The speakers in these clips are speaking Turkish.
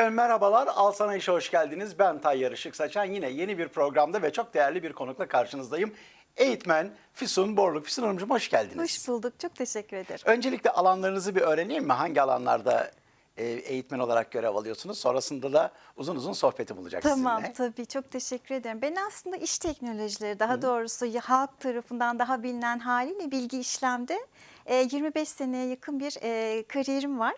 Efendim merhabalar, Al Sana İşe hoş geldiniz. Ben Tayyar Işık Saçan. Yine yeni bir programda ve çok değerli bir konukla karşınızdayım. Eğitmen Füsun Borluk. Füsun Hanımcığım hoş geldiniz. Hoş bulduk. Çok teşekkür ederim. Öncelikle alanlarınızı bir öğreneyim mi? Hangi alanlarda e, eğitmen olarak görev alıyorsunuz? Sonrasında da uzun uzun sohbeti bulacak Tamam sizinle. tabii çok teşekkür ederim. Ben aslında iş teknolojileri daha doğrusu ya- halk tarafından daha bilinen haliyle bilgi işlemde e, 25 seneye yakın bir e, kariyerim var.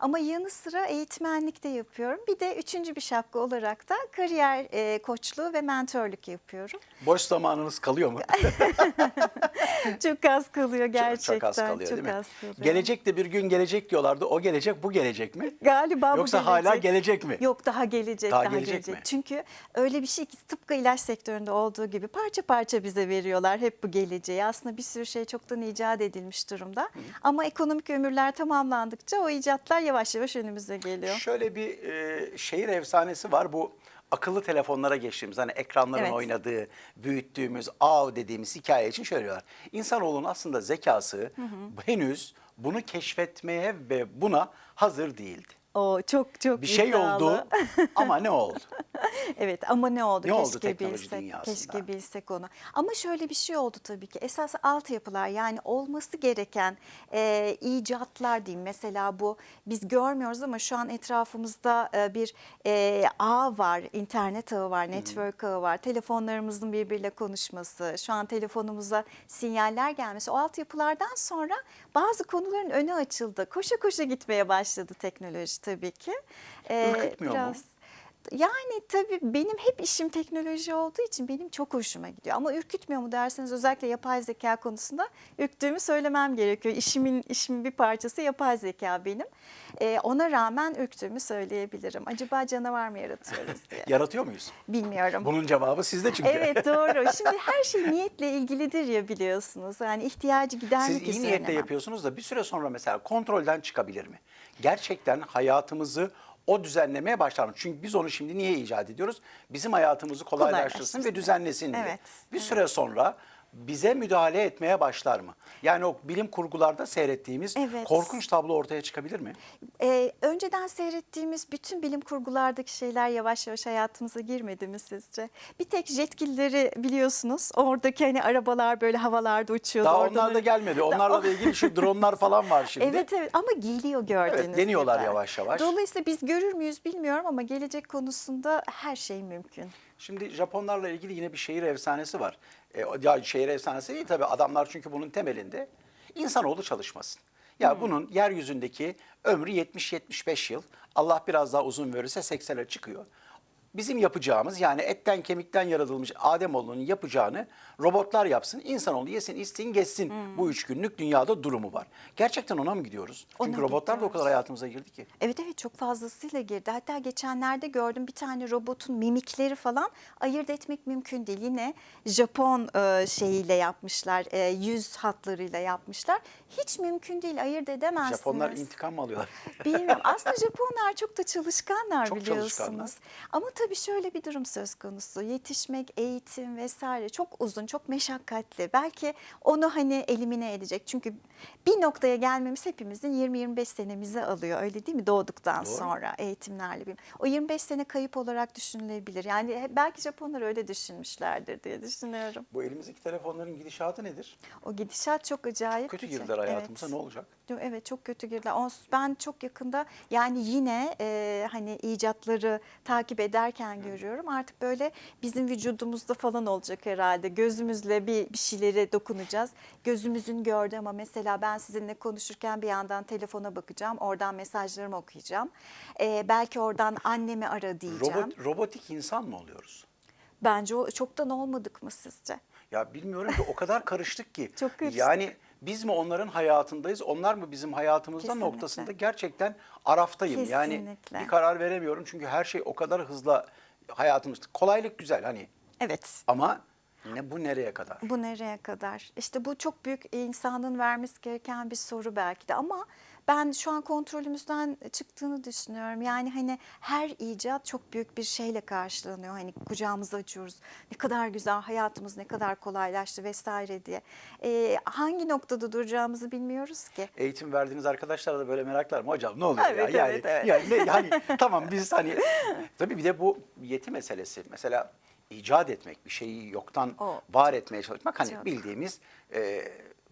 Ama yanı sıra eğitmenlikte yapıyorum. Bir de üçüncü bir şapka olarak da kariyer e, koçluğu ve mentorluk yapıyorum. Boş zamanınız kalıyor mu? çok az kalıyor gerçekten. Çok, çok az kalıyor çok değil mi? az kalıyor. Gelecek de bir gün gelecek diyorlardı. O gelecek bu gelecek mi? Galiba bu Yoksa hala gelecek mi? Yok daha gelecek. Daha Daha, gelecek gelecek. mi? Çünkü öyle bir şey ki tıpkı ilaç sektöründe olduğu gibi parça parça bize veriyorlar hep bu geleceği. Aslında bir sürü şey çoktan icat edilmiş durumda. Ama ekonomik ömürler tamamlandıkça o icatlar yavaş yavaş önümüze geliyor. Şöyle bir e, şehir efsanesi var. Bu akıllı telefonlara geçtiğimiz hani ekranların Evet. oynadığı, büyüttüğümüz, av dediğimiz hikaye için şöyle diyorlar. İnsanoğlunun aslında zekası henüz bunu keşfetmeye ve buna hazır değildi. O çok çok Bir şey iddialı. oldu ama ne oldu? Evet ama ne oldu? Ne oldu keşke teknoloji bilsek, dünyasında? Keşke bilsek onu. Ama şöyle bir şey oldu tabii ki. Esas altyapılar yani olması gereken e, icatlar diyeyim. Mesela bu biz görmüyoruz ama şu an etrafımızda e, bir e, ağ var, internet ağı var, network ağı var. Telefonlarımızın birbiriyle konuşması, şu an telefonumuza sinyaller gelmesi. O altyapılardan sonra bazı konuların önü açıldı. Koşa koşa gitmeye başladı teknoloji tabii ki. E, Ürkütmüyor mu? yani tabii benim hep işim teknoloji olduğu için benim çok hoşuma gidiyor. Ama ürkütmüyor mu derseniz özellikle yapay zeka konusunda ürktüğümü söylemem gerekiyor. İşimin işimin bir parçası yapay zeka benim. Ee, ona rağmen ürktüğümü söyleyebilirim. Acaba canavar mı yaratıyoruz diye. Yaratıyor muyuz? Bilmiyorum. Bunun cevabı sizde çünkü. Evet doğru. Şimdi her şey niyetle ilgilidir ya biliyorsunuz. Yani ihtiyacı gidermek Siz iyi niyetle yapıyorsunuz da bir süre sonra mesela kontrolden çıkabilir mi? Gerçekten hayatımızı o düzenlemeye başlar? Çünkü biz onu şimdi niye icat ediyoruz? Bizim hayatımızı kolaylaştırsın Kolaylaştırsın. ve düzenlesin diye. Evet, Bir süre sonra bize müdahale etmeye başlar mı? Yani o bilim kurgularda seyrettiğimiz Evet. korkunç tablo ortaya çıkabilir mi? Ee, önceden seyrettiğimiz bütün bilim kurgulardaki şeyler yavaş yavaş hayatımıza girmedi mi sizce? Bir tek jetgilleri biliyorsunuz. Oradaki hani arabalar böyle havalarda uçuyordu. Daha oradan onlar da oraya- gelmedi. Onlarla da ilgili şu dronlar falan var şimdi. Evet evet ama geliyor gördüğünüz Evet, deniyorlar gibi. yavaş yavaş. Dolayısıyla biz görür müyüz bilmiyorum ama gelecek konusunda her şey mümkün. Şimdi Japonlarla ilgili yine bir şehir efsanesi var. E, ya şehir efsanesi değil tabii adamlar çünkü bunun temelinde insanoğlu çalışmasın. Ya Hmm. bunun yeryüzündeki ömrü 70-75 yıl. Allah biraz daha uzun verirse 80'e çıkıyor. Bizim yapacağımız yani etten kemikten yaratılmış Ademoğlunun yapacağını robotlar yapsın. İnsanoğlu yesin, içsin, geçsin. Bu üç günlük dünyada durumu var. Gerçekten ona mı gidiyoruz? Hmm. Ona Çünkü robotlar da o kadar gidiyoruz. hayatımıza girdi ki. Evet evet çok fazlasıyla girdi. Hatta geçenlerde gördüm bir tane robotun mimikleri falan ayırt etmek mümkün değil. Yine Japon e, şeyiyle yapmışlar, e, yüz hatlarıyla yapmışlar. Hiç mümkün değil ayırt edemezsiniz. Japonlar intikam mı alıyorlar? Bilmiyorum. Aslında Japonlar çok da çalışkanlar Çok biliyorsunuz. çalışkanlar. Ama tabii şöyle bir durum söz konusu. Yetişmek, eğitim vesaire çok uzun, çok meşakkatli. Belki onu hani elimine edecek. Çünkü bir noktaya gelmemiz hepimizin 20-25 senemizi alıyor. Öyle değil mi? Doğduktan Doğru. sonra eğitimlerle. bir- O 25 sene kayıp olarak düşünülebilir. Yani belki Japonlar öyle düşünmüşlerdir diye düşünüyorum. Bu elimizdeki telefonların gidişatı nedir? O gidişat çok acayip. Kötü bir şey. Girdiler hayatımıza Evet. ne olacak? Evet çok kötü girdiler. Ben çok yakında yani yine e, hani icatları takip ederken görüyorum. Artık böyle bizim vücudumuzda falan olacak herhalde. Gözümüzle bir, bir şeylere dokunacağız. Gözümüzün gördüğü ama mesela ben sizinle konuşurken bir yandan telefona bakacağım. Oradan mesajlarımı okuyacağım. E, belki oradan annemi ara diyeceğim. Robot, robotik insan mı oluyoruz? Bence o çoktan olmadık mı sizce? Ya bilmiyorum ki o kadar karıştık ki. Çok karıştık. Yani biz mi onların hayatındayız, onlar mı bizim hayatımızda Kesinlikle. noktasında gerçekten araftayım. Yani Kesinlikle. bir karar veremiyorum çünkü her şey o kadar hızla hayatımız. Kolaylık güzel hani Evet. ama ne bu nereye kadar? Bu nereye kadar? İşte bu çok büyük insanın vermesi gereken bir soru belki de ama ben şu an kontrolümüzden çıktığını düşünüyorum. Yani hani her icat çok büyük bir şeyle karşılanıyor. Hani kucağımızı açıyoruz. Ne kadar güzel hayatımız ne kadar kolaylaştı vesaire diye. Ee, hangi noktada duracağımızı bilmiyoruz ki. Eğitim verdiğiniz arkadaşlar da böyle meraklar mı hocam ne oluyor Evet, ya? Yani, evet, evet. yani ne, hani tamam biz hani tabii bir de bu yeti meselesi. Mesela icat etmek, bir şeyi yoktan O, var etmeye çalışmak hani çok. bildiğimiz e,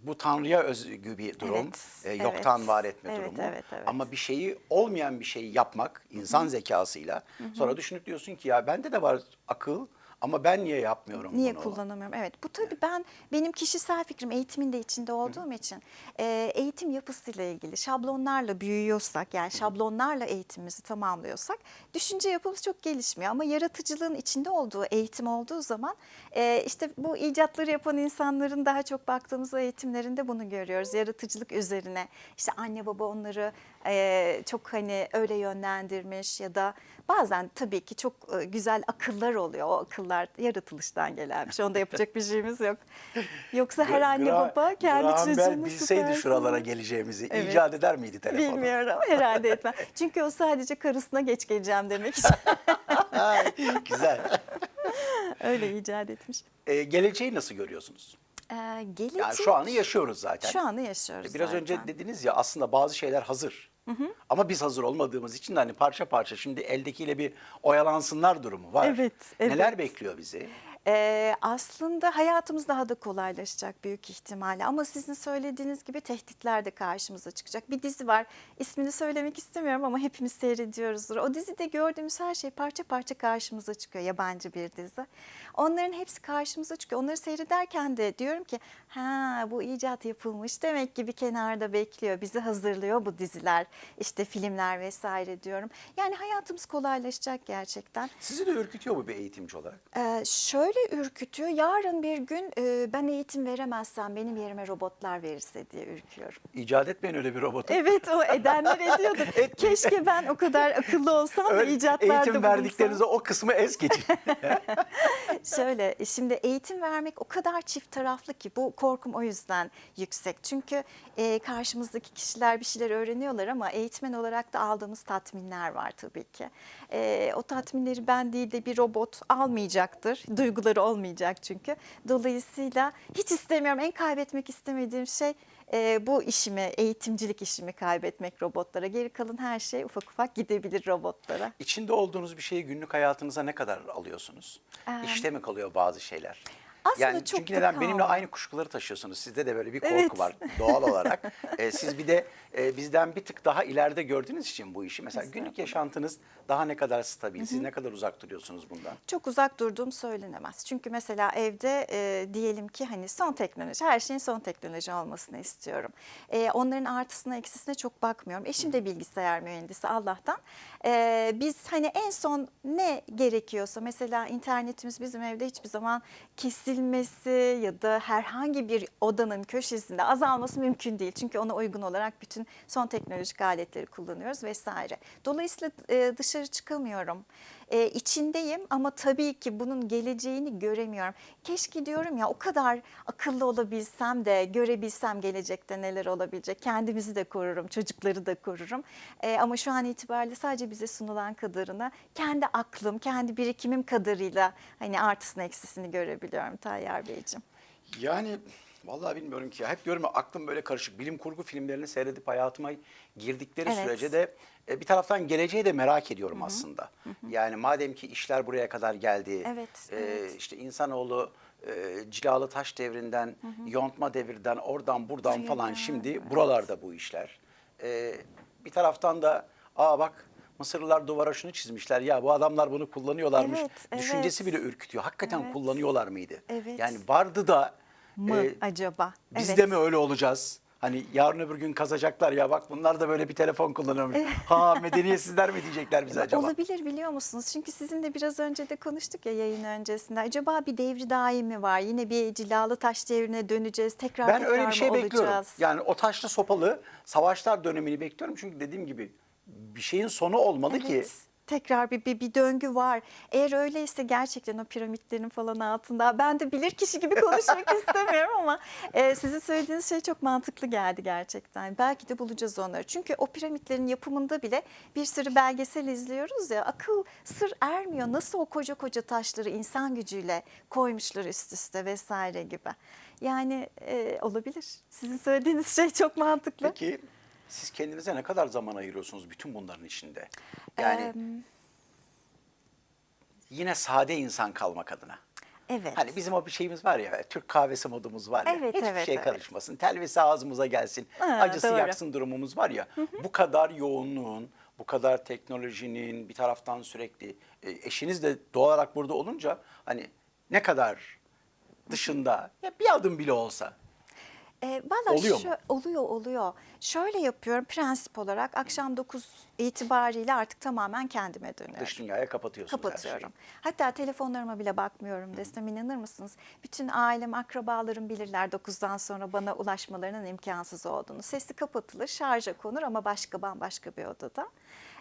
bu Tanrı'ya özgü bir durum. Evet, E, yoktan evet. var etme Evet, durumu. evet, evet. Ama bir şeyi olmayan bir şeyi yapmak insan zekasıyla sonra düşünüp diyorsun ki ya bende de var akıl ama ben niye yapmıyorum Niye bunu? kullanamıyorum? Evet bu tabii ben benim kişisel fikrim eğitimin de içinde olduğum için e, eğitim yapısıyla ilgili şablonlarla büyüyorsak yani şablonlarla eğitimimizi tamamlıyorsak düşünce yapımız çok gelişmiyor. Ama yaratıcılığın içinde olduğu eğitim olduğu zaman e, işte bu icatları yapan insanların daha çok baktığımız eğitimlerinde bunu görüyoruz. Yaratıcılık üzerine işte anne baba onları e, çok hani öyle yönlendirmiş ya da bazen tabii ki çok e, güzel akıllar oluyor. O akıllar yaratılıştan gelenmiş. Onda yapacak bir şeyimiz yok. Yoksa her anne Gra- baba kendi Graham Bell çocuğunu bilseydi süper şuralara geleceğimizi Evet. icat eder miydi telefonu? Bilmiyorum herhalde etmem. Çünkü o sadece karısına geç geleceğim demek için Ay, Güzel. öyle icat etmiş. E, geleceği nasıl görüyorsunuz? Ee, gelecek, Yani şu anı yaşıyoruz zaten. şu anı yaşıyoruz Biraz zaten. önce dediniz ya aslında bazı şeyler hazır. Ama biz hazır olmadığımız için de hani parça parça şimdi eldekiyle bir oyalansınlar durumu var. Evet, evet. Neler bekliyor bizi? Ee, aslında hayatımız daha da kolaylaşacak büyük ihtimalle ama sizin söylediğiniz gibi tehditler de karşımıza çıkacak. Bir dizi var ismini söylemek istemiyorum ama hepimiz seyrediyoruzdur. O dizide gördüğümüz her şey parça parça karşımıza çıkıyor yabancı bir dizi. Onların hepsi karşımıza çıkıyor. Onları seyrederken de diyorum ki ha bu icat yapılmış demek ki bir kenarda bekliyor bizi hazırlıyor bu diziler işte filmler vesaire diyorum. Yani hayatımız kolaylaşacak gerçekten. Sizi de ürkütüyor bu bir eğitimci olarak. Ee, şöyle ürkütüyor. Yarın bir gün e, ben eğitim veremezsem benim yerime robotlar verirse diye ürküyorum. İcat etmeyin öyle bir robotu. Evet o edenler ediyordu. Keşke ben o kadar akıllı olsam da icatlarda eğitim verdiklerinize o kısmı es geçin. Şöyle şimdi eğitim vermek o kadar çift taraflı ki bu korkum o yüzden yüksek. Çünkü e, karşımızdaki kişiler bir şeyler öğreniyorlar ama eğitmen olarak da aldığımız tatminler var tabii ki. E, o tatminleri ben değil de bir robot almayacaktır. Duyguları olmayacak çünkü. Dolayısıyla hiç istemiyorum. En kaybetmek istemediğim şey e, bu işimi, eğitimcilik işimi kaybetmek robotlara. Geri kalan her şey ufak ufak gidebilir robotlara. İçinde olduğunuz bir şeyi günlük hayatınıza ne kadar alıyorsunuz? Ee, İşte mi kalıyor bazı şeyler? Aslında yani çok çünkü neden benimle kalmıyor. aynı kuşkuları taşıyorsunuz. Sizde de böyle bir korku Evet. var doğal olarak. Ee, siz bir de e, bizden bir tık daha ileride gördüğünüz için bu işi mesela günlük yaşantınız daha ne kadar stabil, siz ne kadar uzak duruyorsunuz bundan? Çok uzak durduğum söylenemez. Çünkü mesela evde e, diyelim ki hani son teknoloji, her şeyin son teknoloji olmasını istiyorum. E, onların artısına eksisine çok bakmıyorum. Eşim de bilgisayar mühendisi Allah'tan. E, biz hani en son ne gerekiyorsa mesela internetimiz bizim evde hiçbir zaman kesilmesi ya da herhangi bir odanın köşesinde azalması mümkün değil. Çünkü ona uygun olarak bütün son teknolojik aletleri kullanıyoruz vesaire. Dolayısıyla e, dışarı çıkamıyorum. E, içindeyim ama tabii ki bunun geleceğini göremiyorum. Keşke diyorum ya o kadar akıllı olabilsem de görebilsem gelecekte neler olabilecek. Kendimizi de korurum, çocukları da korurum. E, ama şu an itibariyle sadece bize sunulan kadarına kendi aklım, kendi birikimim kadarıyla hani artısını eksisini görebiliyorum Tayyar Beyciğim. Yani vallahi bilmiyorum ki. Hep diyorum ya aklım böyle karışık. Bilim kurgu filmlerini seyredip hayatıma girdikleri Evet. sürece de e, bir taraftan geleceği de merak ediyorum aslında. Yani madem ki işler buraya kadar geldi. Evet, e, evet. işte insanoğlu e, cilalı taş devrinden, yontma devirden, oradan buradan Buraya falan geldi, şimdi buralarda bu işler. E, bir taraftan da aa bak Mısırlılar duvara şunu çizmişler ya bu adamlar bunu kullanıyorlarmış. Evet, evet. Düşüncesi bile ürkütüyor. Hakikaten Evet. kullanıyorlar mıydı? Evet. Yani vardı da Mı e, acaba? biz Evet. de mi öyle olacağız? Hani yarın öbür gün kazacaklar ya bak bunlar da böyle bir telefon kullanıyormuş. ha medeniyetsizler mi diyecekler bize acaba? Olabilir biliyor musunuz? Çünkü sizinle biraz önce de konuştuk ya yayın öncesinde. Acaba bir devri daimi var. Yine bir cilalı taş devrine döneceğiz. Tekrar Ben tekrar öyle bir şey olacağız? bekliyorum. Yani o taşlı sopalı savaşlar dönemini bekliyorum. Çünkü dediğim gibi bir şeyin sonu olmalı ki Evet. Tekrar bir, bir, bir döngü var. Eğer öyleyse gerçekten o piramitlerin falan altında ben de bilir kişi gibi konuşmak istemiyorum ama e, sizin söylediğiniz şey çok mantıklı geldi gerçekten. Belki de bulacağız onları. Çünkü o piramitlerin yapımında bile bir sürü belgesel izliyoruz ya akıl sır ermiyor. Nasıl o koca koca taşları insan gücüyle koymuşlar üst üste vesaire gibi. Yani e, olabilir. Sizin söylediğiniz şey çok mantıklı. Peki siz kendinize ne kadar zaman ayırıyorsunuz bütün bunların içinde? Yani Em, yine sade insan kalmak adına. evet. Hani bizim o bir şeyimiz var ya, Türk kahvesi modumuz var ya. Evet, hiçbir evet, şey evet. karışmasın, telvesi ağzımıza gelsin, Ha, acısı doğru. yaksın durumumuz var ya. Bu kadar yoğunluğun, bu kadar teknolojinin bir taraftan sürekli, e, eşiniz de doğal olarak burada olunca hani ne kadar dışında ya bir adım bile olsa E, Valla Oluyor şö- oluyor oluyor. Şöyle yapıyorum prensip olarak akşam 9 itibariyle artık tamamen kendime dönüyorum. dış dünyaya kapatıyorsunuz her Kapatıyorum. şeyi. Hatta telefonlarıma bile bakmıyorum desem inanır mısınız? Bütün ailem, akrabalarım bilirler 9'dan sonra bana ulaşmalarının imkansız olduğunu. Sesi kapatılır, şarja konur ama başka bambaşka bir odada.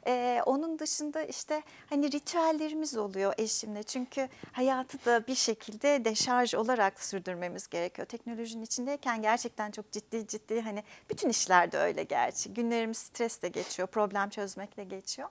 Ee, onun dışında işte hani ritüellerimiz oluyor eşimle. Çünkü hayatı da bir şekilde deşarj olarak sürdürmemiz gerekiyor. Teknolojinin içindeyken gerçekten çok ciddi ciddi hani bütün işlerde öyle gerçi. Günlerimiz stresle geçiyor, problem çözmekle geçiyor.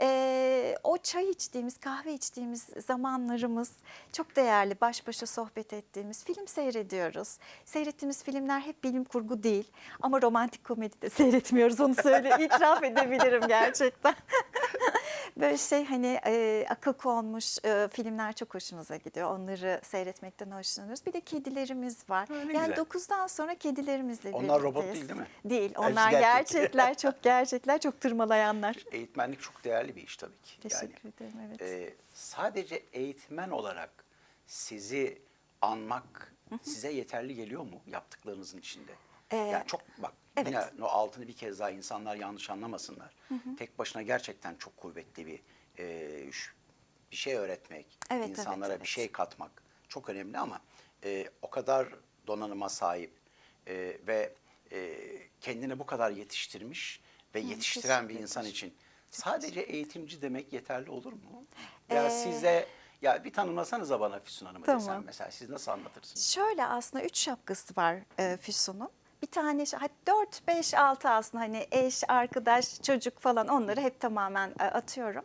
Ee, o çay içtiğimiz, kahve içtiğimiz zamanlarımız çok değerli. Baş başa sohbet ettiğimiz, film seyrediyoruz. Seyrettiğimiz filmler hep bilim kurgu değil ama romantik komedi de seyretmiyoruz. Onu söyle, itiraf edebilirim gerçekten. Böyle şey hani e, akıl konmuş e, filmler çok hoşumuza gidiyor. Onları seyretmekten hoşlanıyoruz. Bir de kedilerimiz var. Ne yani güzel. 9'dan sonra kedilerimizle Onlar robot değil değil mi? Değil. Onlar gerçek. gerçekler, çok gerçekler, çok tırmalayanlar. Eğitmenlik çok değerli bir iş tabii ki. Teşekkür ederim, evet. e, sadece eğitmen olarak sizi anmak size yeterli geliyor mu yaptıklarınızın içinde? Ee, yani çok bak evet. yine o altını bir kez daha insanlar yanlış anlamasınlar. Tek başına gerçekten çok kuvvetli bir e, bir şey öğretmek, Evet, evet, insanlara bir evet. şey katmak çok önemli ama e, o kadar donanıma sahip e, ve e, kendini bu kadar yetiştirmiş ve yetiştiren bir insan için sadece eğitimci demek yeterli olur mu? Ya Ee, size ya bir tanımlasanıza bana Füsun Hanım'ı Tamam. desem mesela siz nasıl anlatırsınız? Şöyle aslında üç şapkası var e, Füsun'un. Bir tane şey- hatta 4, 5, 6 aslında hani eş, arkadaş, çocuk falan onları hep tamamen e, atıyorum.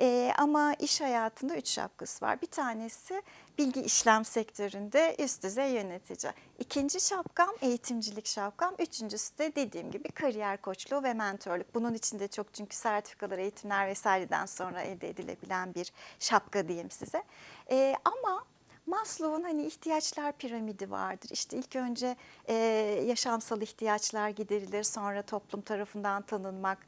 E, ama iş hayatında üç şapkası var. Bir tanesi bilgi işlem sektöründe üst düzey yönetici. İkinci şapkam eğitimcilik şapkam. Üçüncüsü de dediğim gibi kariyer koçluğu ve mentorluk. Bunun içinde çok çünkü sertifikalar, eğitimler vesaireden sonra elde edilebilen bir şapka diyeyim size. E, ama Maslow'un hani ihtiyaçlar piramidi vardır. İşte ilk önce e, yaşamsal ihtiyaçlar giderilir, sonra toplum tarafından tanınmak,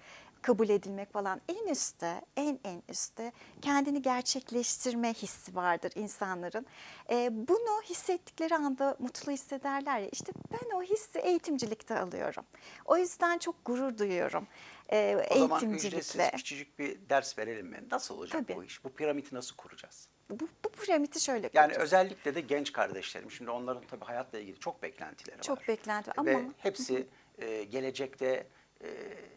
kabul edilmek falan. En üstte, en en üstte kendini gerçekleştirme hissi vardır insanların. E, bunu hissettikleri anda mutlu hissederler ya. İşte ben o hissi eğitimcilikte alıyorum. O yüzden çok gurur duyuyorum e, O zaman eğitimcilikle. ücretsiz küçücük bir ders verelim mi? Nasıl olacak Tabii. bu iş? Bu piramidi nasıl kuracağız? Bu, bu piramidi şöyle Yani kuracağız. özellikle de genç kardeşlerim. Şimdi onların tabii hayatla ilgili çok beklentileri var. Çok beklenti var Ve ama- hepsi e, gelecekte e,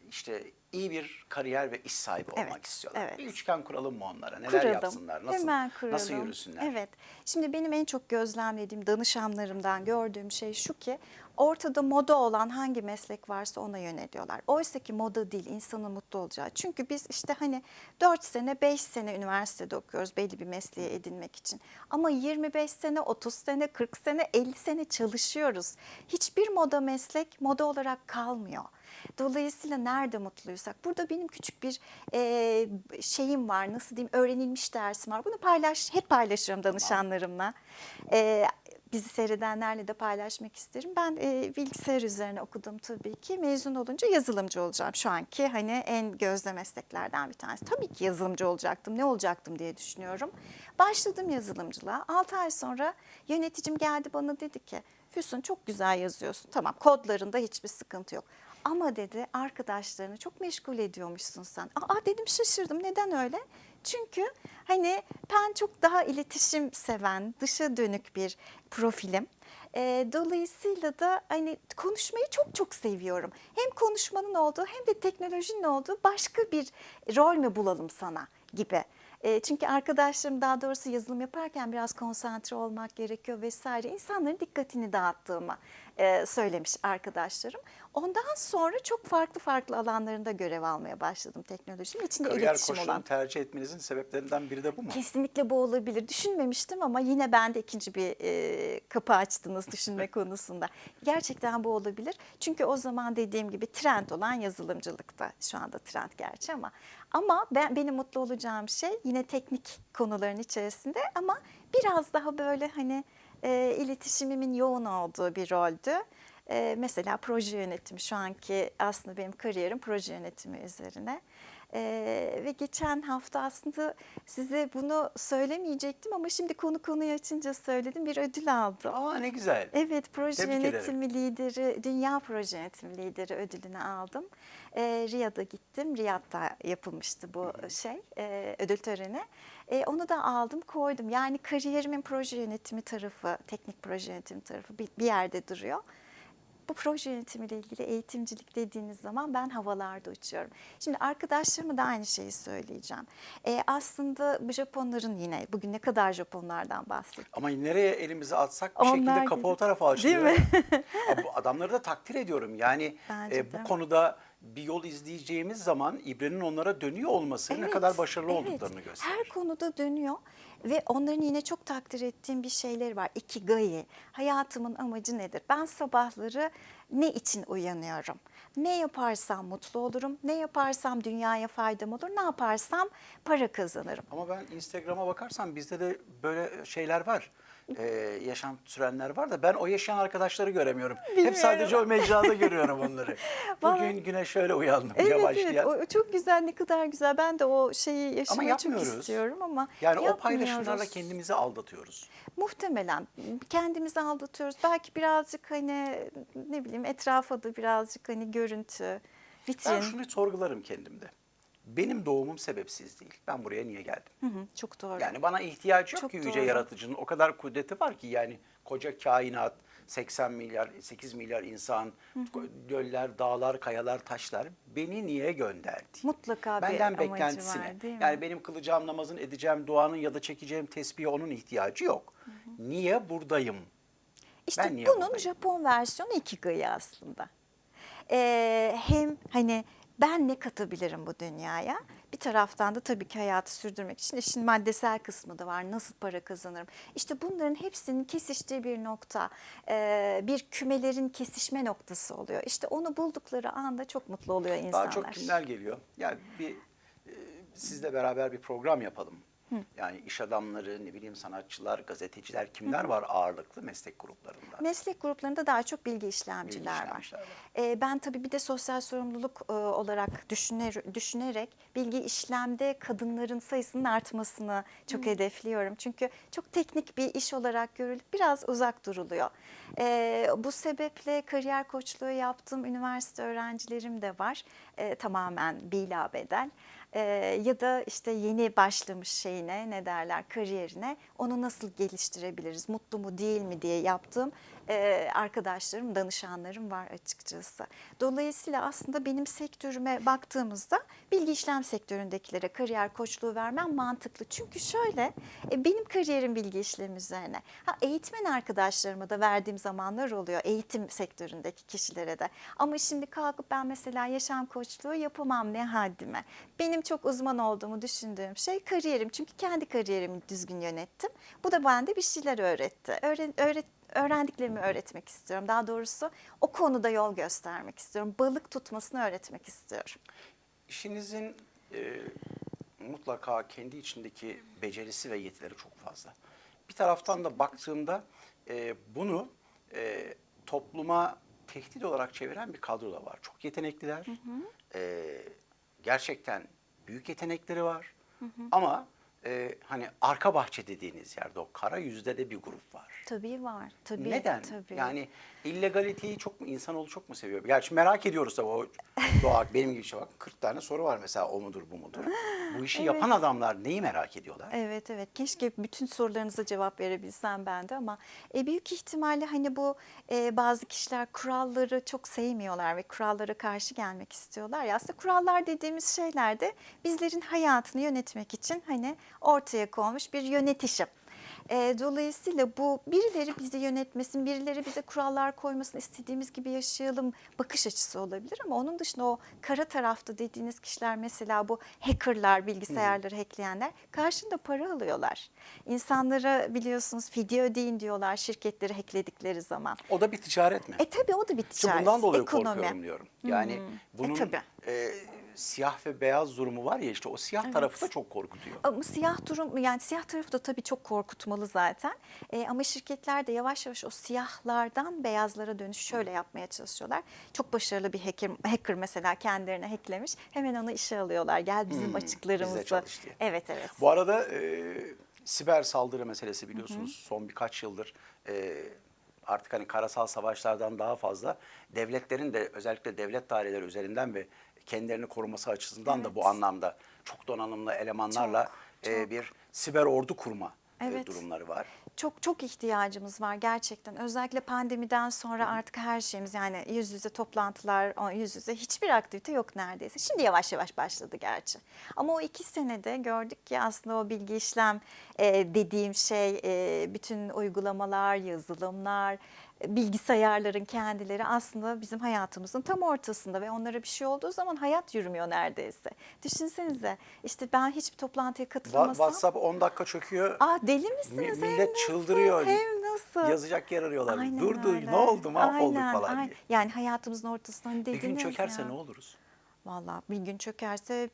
işte iyi bir kariyer ve iş sahibi olmak Evet, istiyorlar. evet. Bir üçgen kuralım mı onlara? Neler Kuralım. yapsınlar? Nasıl, Hemen kuralım. nasıl yürüsünler? Evet. Şimdi benim en çok gözlemlediğim danışanlarımdan gördüğüm şey şu ki ortada moda olan hangi meslek varsa ona yöneliyorlar. Oysa ki moda değil insanın mutlu olacağı. Çünkü biz işte hani 4 sene 5 sene üniversitede okuyoruz belli bir mesleği edinmek için. Ama 25 sene 30 sene 40 sene 50 sene çalışıyoruz. Hiçbir moda meslek moda olarak kalmıyor. Dolayısıyla nerede mutluysak burada benim küçük bir e, şeyim var nasıl diyeyim öğrenilmiş dersim var. Bunu paylaş hep paylaşıyorum danışanlarımla. E, bizi seyredenlerle de paylaşmak isterim. Ben e, bilgisayar üzerine okudum tabii ki. Mezun olunca yazılımcı olacağım. Şu anki hani en gözde mesleklerden bir tanesi. Tabii ki yazılımcı olacaktım. Ne olacaktım diye düşünüyorum. Başladım yazılımcılığa. 6 ay sonra yöneticim geldi bana dedi ki Füsun çok güzel yazıyorsun. Tamam kodlarında hiçbir sıkıntı yok. Ama dedi arkadaşlarını çok meşgul ediyormuşsun sen. Aa dedim şaşırdım. Neden öyle? Çünkü hani ben çok daha iletişim seven, dışa dönük bir profilim. Ee, dolayısıyla da hani konuşmayı çok çok seviyorum. Hem konuşmanın olduğu hem de teknolojinin olduğu başka bir rol mü bulalım sana gibi. E, çünkü arkadaşlarım daha doğrusu yazılım yaparken biraz konsantre olmak gerekiyor vesaire. İnsanların dikkatini dağıttığımı e, söylemiş arkadaşlarım. Ondan sonra çok farklı farklı alanlarında görev almaya başladım teknolojinin. içinde Kariyer iletişim olan. tercih etmenizin sebeplerinden biri de bu mu? Kesinlikle bu olabilir. Düşünmemiştim ama yine bende ikinci bir e, kapı açtınız düşünme konusunda. Gerçekten bu olabilir. Çünkü o zaman dediğim gibi trend olan yazılımcılıkta. Şu anda trend gerçi ama. Ama ben benim mutlu olacağım şey yine teknik konuların içerisinde ama biraz daha böyle hani e, iletişimimin yoğun olduğu bir roldü. E, mesela proje yönetimi şu anki aslında benim kariyerim proje yönetimi üzerine. Ee, ve geçen hafta aslında size bunu söylemeyecektim ama şimdi konu konuyu açınca söyledim bir ödül aldım. Aa ne güzel. Evet proje Tebrik ederim. yönetimi lideri, dünya proje yönetimi lideri ödülünü aldım. Ee, Riyad'a gittim. Riyad'da yapılmıştı bu şey e, ödül töreni. E, onu da aldım koydum. Yani kariyerimin proje yönetimi tarafı, teknik proje yönetimi tarafı bir, bir yerde duruyor. Bu proje yönetimiyle ilgili eğitimcilik dediğiniz zaman ben havalarda uçuyorum. Şimdi arkadaşlarıma da aynı şeyi söyleyeceğim. E, aslında bu Japonların yine bugün ne kadar Japonlardan bahsettik. Ama nereye elimizi atsak bir Onlar şekilde kapı o tarafa açılıyor. Değil mi? Bu adamları da takdir ediyorum. Yani Bence e, bu de. konuda bir yol izleyeceğimiz zaman ibrenin onlara dönüyor olması ne Evet, kadar başarılı evet. olduklarını gösterir. Her konuda dönüyor ve onların yine çok takdir ettiğim bir şeyleri var. Ikigai, hayatımın amacı nedir? Ben sabahları ne için uyanıyorum? Ne yaparsam mutlu olurum, ne yaparsam dünyaya faydam olur, ne yaparsam para kazanırım. Ama ben Instagram'a bakarsam bizde de böyle şeyler var. Ee, yaşam sürenler var da ben o yaşayan arkadaşları göremiyorum. Bilmiyorum. Hep sadece o mecrada görüyorum onları. Vallahi- Bugün güne şöyle uyandım Evet yavaşlayan. evet o çok güzel ne kadar güzel ben de o şeyi yaşamayı çok yapmıyoruz. istiyorum ama Yani o paylaşımlarla kendimizi aldatıyoruz. Muhtemelen kendimizi aldatıyoruz. Belki birazcık hani ne bileyim etrafa da birazcık hani görüntü, vitrin. Ben şunu sorgularım kendimde. Benim doğumum sebepsiz değil. Ben buraya niye geldim? Hı hı, çok doğru. Yani bana ihtiyaç yok Çok ki yüce doğru. yaratıcının. O kadar kudreti var ki yani koca kainat, 80 milyar, 8 milyar insan, göller, dağlar, kayalar, taşlar beni niye gönderdi? Mutlaka bir Benden amacı beklentisine. var değil mi? Yani benim kılacağım namazın, edeceğim duanın ya da çekeceğim tesbihe onun ihtiyacı yok. Niye buradayım? İşte ben niye bunun buradayım? Japon versiyonu Ikigai aslında. Ee, hem hani ben ne katabilirim bu dünyaya? Bir taraftan da tabii ki hayatı sürdürmek için işin maddesel kısmı da var. Nasıl para kazanırım? İşte bunların hepsinin kesiştiği bir nokta, e, bir kümelerin kesişme noktası oluyor. İşte onu buldukları anda çok mutlu oluyor insanlar. Daha çok kimler geliyor? Yani bir e, sizle beraber bir program yapalım. Yani iş adamları, ne bileyim sanatçılar, gazeteciler kimler var ağırlıklı meslek gruplarında? Meslek gruplarında daha çok bilgi işlemciler, Bilgi var. işlemciler var. Ee, ben tabii bir de sosyal sorumluluk e, olarak düşüner, düşünerek bilgi işlemde kadınların sayısının artmasını çok hedefliyorum. Çünkü çok teknik bir iş olarak görülüp biraz uzak duruluyor. Ee, bu sebeple kariyer koçluğu yaptığım üniversite öğrencilerim de var. Ee, tamamen bila bedel. Ee, ya da işte yeni başlamış şeyine ne derler kariyerine onu nasıl geliştirebiliriz? Mutlu mu değil mi diye yaptığım e, arkadaşlarım danışanlarım var açıkçası. Dolayısıyla aslında benim sektörüme baktığımızda bilgi işlem sektöründekilere kariyer koçluğu vermem mantıklı. Çünkü şöyle e, benim kariyerim bilgi işlem üzerine. Ha, eğitmen arkadaşlarıma da verdiğim zamanlar oluyor eğitim sektöründeki kişilere de. Ama şimdi kalkıp ben mesela yaşam koçluğu yapamam ne haddime. Benim çok uzman olduğumu düşündüğüm şey kariyerim. Çünkü kendi kariyerimi düzgün yönettim. Bu da bende bir şeyler öğretti. Öğren, öğret, öğrendiklerimi öğretmek istiyorum. Daha doğrusu o konuda yol göstermek istiyorum. Balık tutmasını öğretmek istiyorum. İşinizin e, mutlaka kendi içindeki becerisi ve yetileri çok fazla. Bir taraftan da baktığımda e, bunu e, topluma tehdit olarak çeviren bir kadro da var. Çok yetenekliler. E, gerçekten büyük yetenekleri var. Ama e, hani arka bahçe dediğiniz yerde o kara yüzde de bir grup var. Tabii var. Tabii. Neden? Tabii. Yani illegaliteyi çok mu insanoğlu çok mu seviyor? Gerçi merak ediyoruz tabii o doğa benim gibi şey bak 40 tane soru var mesela o mudur bu mudur? Bu işi Evet. yapan adamlar neyi merak ediyorlar? Evet evet keşke bütün sorularınıza cevap verebilsem ben de ama e, büyük ihtimalle hani bu e, bazı kişiler kuralları çok sevmiyorlar ve kurallara karşı gelmek istiyorlar ya aslında kurallar dediğimiz şeyler de bizlerin hayatını yönetmek için hani ortaya konmuş bir yönetişim. E, dolayısıyla bu birileri bizi yönetmesin, birileri bize kurallar koymasın, istediğimiz gibi yaşayalım bakış açısı olabilir ama onun dışında o kara tarafta dediğiniz kişiler mesela bu hackerlar, bilgisayarları hackleyenler karşında para alıyorlar. İnsanlara biliyorsunuz fidye ödeyin diyorlar şirketleri hackledikleri zaman. O da bir ticaret mi? E tabi o da bir ticaret, bundan dolayı ekonomi. korkuyorum diyorum. Yani bunun tabii. e, siyah ve beyaz durumu var ya işte o siyah tarafı da çok korkutuyor. Ama siyah durum yani siyah tarafı da tabii çok korkutmalı zaten. E, ama şirketler de yavaş yavaş o siyahlardan beyazlara dönüş şöyle yapmaya çalışıyorlar. Çok başarılı bir hacker, hacker mesela kendilerine hacklemiş. Hemen onu işe alıyorlar. Gel bizim Hmm, açıklarımızı. bizde çalış diye. Evet evet. Bu arada e, siber saldırı meselesi biliyorsunuz son birkaç yıldır e, artık hani karasal savaşlardan daha fazla devletlerin de özellikle devlet daireleri üzerinden ve kendilerini koruması açısından da bu Evet. anlamda çok donanımlı elemanlarla Çok, e, çok. bir siber ordu kurma e, Evet. durumları var. Çok çok ihtiyacımız var gerçekten. Özellikle pandemiden sonra artık her şeyimiz yani yüz yüze toplantılar, yüz yüze hiçbir aktivite yok neredeyse. Şimdi yavaş yavaş başladı gerçi. Ama o iki senede gördük ki aslında o bilgi işlem e, dediğim şey, e, bütün uygulamalar, yazılımlar, bilgisayarların kendileri aslında bizim hayatımızın tam ortasında ve onlara bir şey olduğu zaman hayat yürümüyor neredeyse. Düşünsenize işte ben hiçbir toplantıya katılamasam. WhatsApp 10 dakika çöküyor. Aa deli misiniz? Mi- Hem millet nasıl, çıldırıyor. Hem nasıl? Yazacak yer arıyorlar. Aynen Durdu öyle. ne oldu mahvolduk Aynen, falan aynen. diye. Yani hayatımızın ortasında hani Bir gün çökerse ya. ne oluruz? Vallahi bir gün çökerse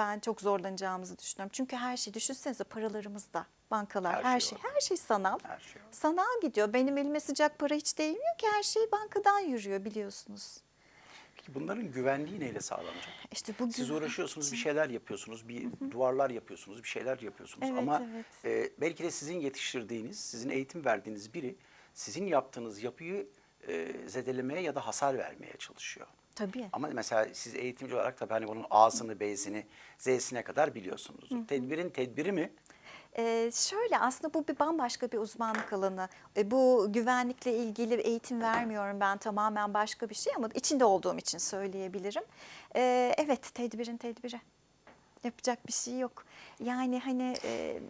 ben çok zorlanacağımızı düşünüyorum. Çünkü her şey düşünsenize paralarımız da, bankalar, Her her, şey şey, her şey sanal. Her şey. Sanal gidiyor. Benim elime sıcak para hiç değmiyor ki her şey bankadan yürüyor biliyorsunuz. Peki bunların güvenliği neyle sağlanacak? İşte bu Siz uğraşıyorsunuz, bir şeyler yapıyorsunuz, bir duvarlar yapıyorsunuz, bir şeyler yapıyorsunuz. Evet, Ama evet. e, belki de sizin yetiştirdiğiniz, sizin eğitim verdiğiniz biri sizin yaptığınız yapıyı e, zedelemeye ya da hasar vermeye çalışıyor. Tabii. Ama mesela siz eğitimci olarak tabii hani bunun A'sını, B'sini, Z'sine kadar biliyorsunuz. Tedbirin tedbiri mi? Ee, şöyle aslında bu bir bambaşka bir uzmanlık alanı. E, bu güvenlikle ilgili eğitim vermiyorum ben tamamen başka bir şey ama içinde olduğum için söyleyebilirim. Ee, evet tedbirin tedbiri. Yapacak bir şey yok. Yani hani e,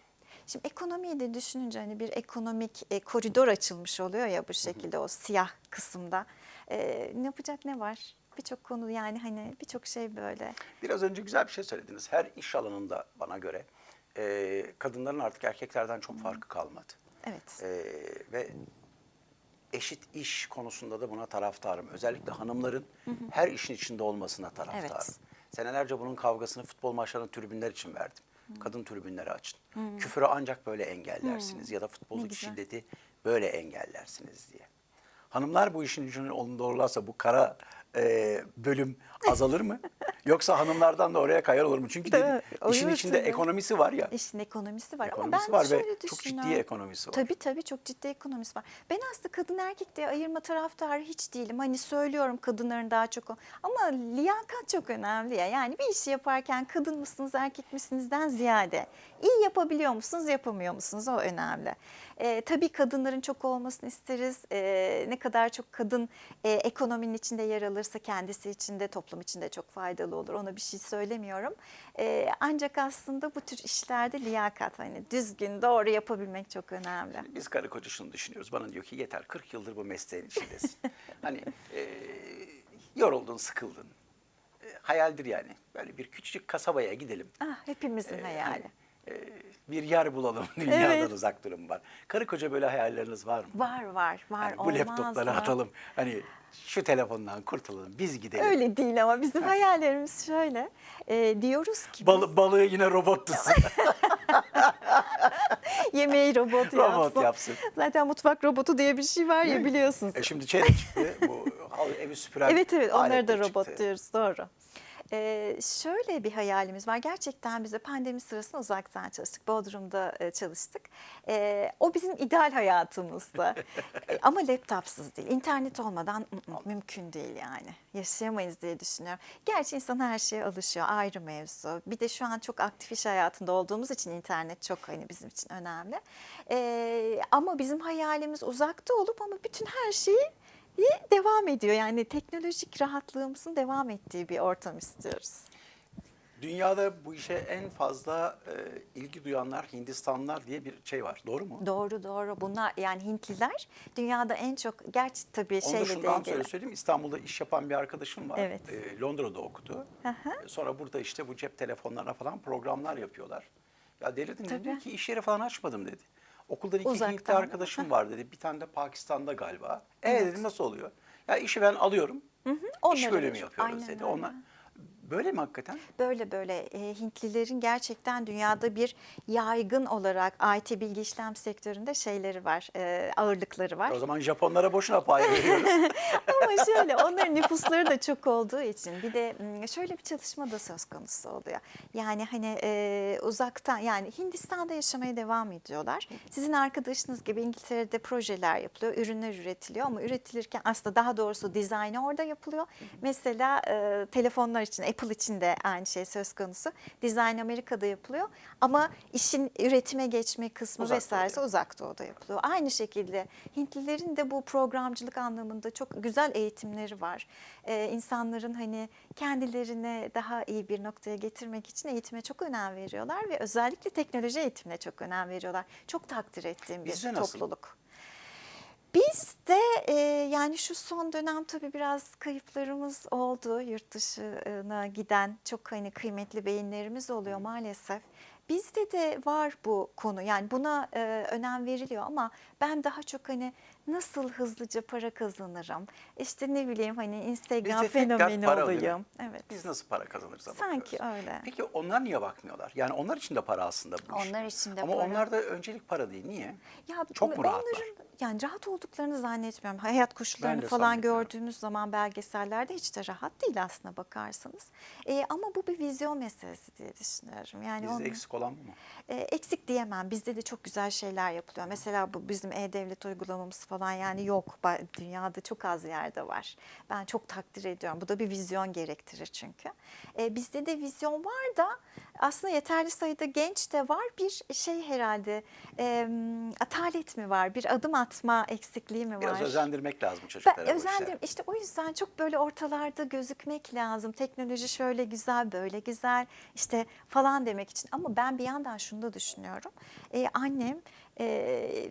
şimdi ekonomiyi de düşününce hani bir ekonomik e, koridor açılmış oluyor ya bu şekilde o siyah kısımda. E, ne yapacak ne var? Birçok konu yani hani birçok şey böyle. Biraz önce güzel bir şey söylediniz. Her iş alanında bana göre e, kadınların artık erkeklerden çok farkı kalmadı. Evet. E, ve eşit iş konusunda da buna taraftarım. Özellikle hanımların her işin içinde olmasına taraftarım. Evet. Senelerce bunun kavgasını futbol maçlarının tribünler için verdim. Kadın tribünleri açın. Küfürü ancak böyle engellersiniz ya da futboldaki şiddeti böyle engellersiniz diye. Hanımlar bu işin ucunu onu doğrularsa bu kara e, bölüm azalır mı? Yoksa hanımlardan da oraya kayar olur mu? Çünkü Değil işin içinde tabii. ekonomisi var ya. İşin ekonomisi var Ekonomisi ama ben var şöyle çok ciddi düşünüyorum. ekonomisi var. Tabii tabii çok ciddi ekonomisi var. Ben aslında kadın erkek diye ayırma taraftarı hiç değilim. Hani söylüyorum kadınların daha çok o- ama liyakat çok önemli ya. Yani bir işi yaparken kadın mısınız erkek misinizden ziyade iyi yapabiliyor musunuz yapamıyor musunuz o önemli. Ee, tabii kadınların çok olmasını isteriz. Ee, ne kadar çok kadın e, ekonominin içinde yer alırsa kendisi için de toplum için de çok faydalı olur. Ona bir şey söylemiyorum. Ee, ancak aslında bu tür işlerde liyakat hani düzgün doğru yapabilmek çok önemli. Biz karı koca şunu düşünüyoruz. Bana diyor ki yeter 40 yıldır bu mesleğin içindesin. hani e, yoruldun, sıkıldın. E, hayaldir yani. Böyle bir küçücük kasabaya gidelim. Ah, hepimizin E, hayali. hani, e, bir yer bulalım. Dünyadan Evet. uzak durum var. Karı koca böyle hayalleriniz var mı? Var var var Hani bu olmaz laptopları mı? atalım. Hani şu telefondan kurtulalım. Biz gidelim. Öyle değil ama bizim hayallerimiz şöyle. Ee, diyoruz ki biz Bal- balığı yine robot tutsun. yemeği robot, Robot yapsın. yapsın. Zaten mutfak robotu diye bir şey var ya biliyorsunuz. e şimdi çeyrek çıktı. Bu evi süpüren Evet evet onları da robot çıktı. diyoruz doğru. Ee, şöyle bir hayalimiz var. Gerçekten biz de pandemi sırasında uzaktan çalıştık. Bodrum'da e, çalıştık. Ee, o bizim ideal hayatımızdı. E, Ama laptopsuz değil. İnternet olmadan ı, ı, mümkün değil yani. Yaşayamayız diye düşünüyorum. Gerçi insan her şeye alışıyor. Ayrı mevzu. Bir de şu an çok aktif iş hayatında olduğumuz için internet çok hani bizim için önemli. Ee, ama bizim hayalimiz uzakta olup ama bütün her şeyi devam ediyor. Yani teknolojik rahatlığımızın devam ettiği bir ortam istiyoruz. Dünyada bu işe en fazla e, ilgi duyanlar Hindistanlılar diye bir şey var. Doğru mu? Doğru doğru. Bunlar yani Hintliler dünyada en çok gerçi tabii Onu şeyle şundan de ilgili. sonra söyleyeyim. İstanbul'da iş yapan bir arkadaşım var. Evet. E, Londra'da okudu. Hı. E, Sonra burada işte bu cep telefonlarına falan programlar yapıyorlar. Ya delirdim Tabii. dedi ki iş yeri falan açmadım dedi. Okuldan iki Uzaktan. Hintli arkadaşım var dedi. Bir tane de Pakistan'da galiba. E Evet. dedim nasıl oluyor? Ya işi ben alıyorum. İş Onları bölümü bir- yapıyoruz aynen dedi. Onlar böyle mi hakikaten? Böyle böyle e, Hintlilerin gerçekten dünyada bir yaygın olarak IT bilgi işlem sektöründe şeyleri var, e, ağırlıkları var. O zaman Japonlara boşuna pay veriyoruz. Ama şöyle onların nüfusları da çok olduğu için bir de şöyle bir çalışma da söz konusu oluyor. Yani hani e, uzaktan yani Hindistan'da yaşamaya devam ediyorlar. Sizin arkadaşınız gibi İngiltere'de projeler yapılıyor, ürünler üretiliyor ama üretilirken aslında daha doğrusu dizaynı orada yapılıyor. Mesela e, telefonlar için Apple için de aynı şey söz konusu. Dizayn Amerika'da yapılıyor ama işin üretime geçme kısmı Uzak vesairesi doğuda. uzak doğuda yapılıyor. Aynı şekilde Hintlilerin de bu programcılık anlamında çok güzel eğitimleri var. Ee, insanların hani kendilerine daha iyi bir noktaya getirmek için eğitime çok önem veriyorlar ve özellikle teknoloji eğitimine çok önem veriyorlar. Çok takdir ettiğim bir Bizde nasıl? Biz de e, yani şu son dönem tabii biraz kayıplarımız oldu. Yurt dışına giden çok hani kıymetli beyinlerimiz oluyor maalesef. Bizde de var bu konu yani buna e, önem veriliyor ama ben daha çok hani nasıl hızlıca para kazanırım işte ne bileyim hani Instagram dert fenomeni para, olayım. Evet. Biz nasıl para kazanırız? Sanki öyle. Peki onlar niye bakmıyorlar? Yani onlar için de para aslında bu iş. Onlar için de Ama para. onlar da öncelik para değil. Niye? Ya Çok mu rahatlar? onların yani rahat olduklarını zannetmiyorum. Hayat koşullarını falan gördüğümüz zaman belgesellerde hiç de rahat değil aslına bakarsanız. E, ama bu bir vizyon meselesi diye düşünüyorum. Yani Bizde onun- eksik olan bu mu? e, eksik diyemem. Bizde de çok güzel şeyler yapılıyor. Mesela bu bizim e-devlet uygulamamız falan yani yok. Dünyada çok az yerde var. Ben çok takdir ediyorum. Bu da bir vizyon gerektirir çünkü. E, bizde de vizyon var da aslında yeterli sayıda genç de var. Bir şey herhalde e, atalet mi var? Bir adım atma eksikliği mi var? Biraz özendirmek lazım çocuklara Ben işlere. özendim. İşte o yüzden çok böyle ortalarda gözükmek lazım. Teknoloji şöyle güzel, böyle güzel işte falan demek için. Ama ben bir yandan şunu da düşünüyorum. Ee, annem e,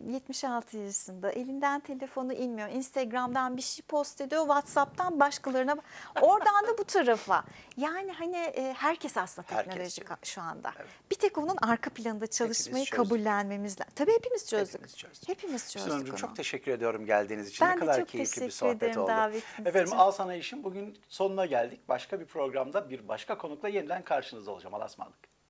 76 yaşında elinden telefonu inmiyor. Instagram'dan bir şey post ediyor. Whatsapp'tan başkalarına. Oradan da bu tarafa. Yani hani e, herkes aslında Herkes teknoloji diyor. Şu anda. Evet. Bir tek onun arka planda çalışmayı kabullenmemiz lazım. Tabii hepimiz çözdük. Hepimiz çözdük. Hepimiz çözdük Hanımcığım çok teşekkür ediyorum geldiğiniz için. Ben ne kadar çok keyifli bir sohbet ederim oldu. Efendim için. Al Sana İş'in bugün sonuna geldik. Başka bir programda bir başka konukla yeniden karşınızda olacağım. Allah'a ısmarladık.